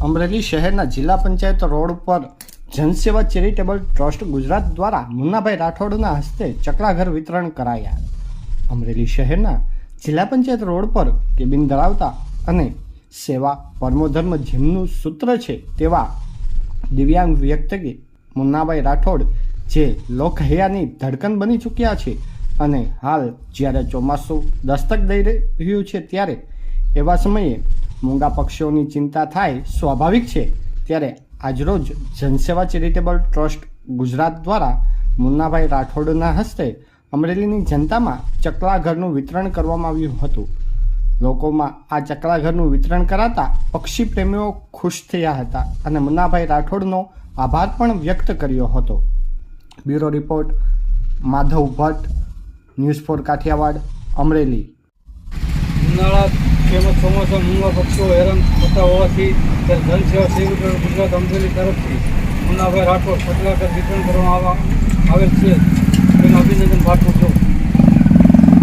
અમરેલી શહેરના જિલ્લા પંચાયત રોડ પર જનસેવા ચેરિટેબલ ટ્રસ્ટ ગુજરાત દ્વારા મુન્નાભાઈ રાઠોડના હસ્તે ચકલાઘર વિતરણ કરાયા. અમરેલી શહેરના જિલ્લા પંચાયત રોડ પર કેબિન ધરાવતા અને સેવા પરમોધર્મ જેમનું સૂત્ર છે તેવા દિવ્યાંગ વ્યક્તિ મુન્નાભાઈ રાઠોડ જે લોકહૈયાની ધડકન બની ચૂક્યા છે અને હાલ જ્યારે ચોમાસું દસ્તક દઈ રહ્યું છે ત્યારે એવા સમયે મૂંગા પક્ષીઓની ચિંતા થાય, સ્વાભાવિક છે. ત્યારે આજરોજ જનસેવા ચેરિટેબલ ટ્રસ્ટ ગુજરાત દ્વારા મુન્નાભાઈ રાઠોડના હસ્તે અમરેલીની જનતામાં ચકલાઘરનું વિતરણ કરવામાં આવ્યું હતું. લોકોમાં આ ચકલાઘરનું વિતરણ કરાતા પક્ષી પ્રેમીઓ ખુશ થયા હતા અને મુન્નાભાઈ રાઠોડનો આભાર પણ વ્યક્ત કર્યો હતો. Bureau report, Madhav Bhatt, news for Kathiawad, Amreli. ચોમાસા મૂંગા પક્ષીઓ હેરાન થતા હોવાથી ત્યારે જનસેવા સેવી ગુજરાત અમરેલી તરફથી મુન્નાભાઈ રાઠોડ પટલાકર વિતરણ કરવામાં આવેલ છે. તેનું અભિનંદન પાઠવું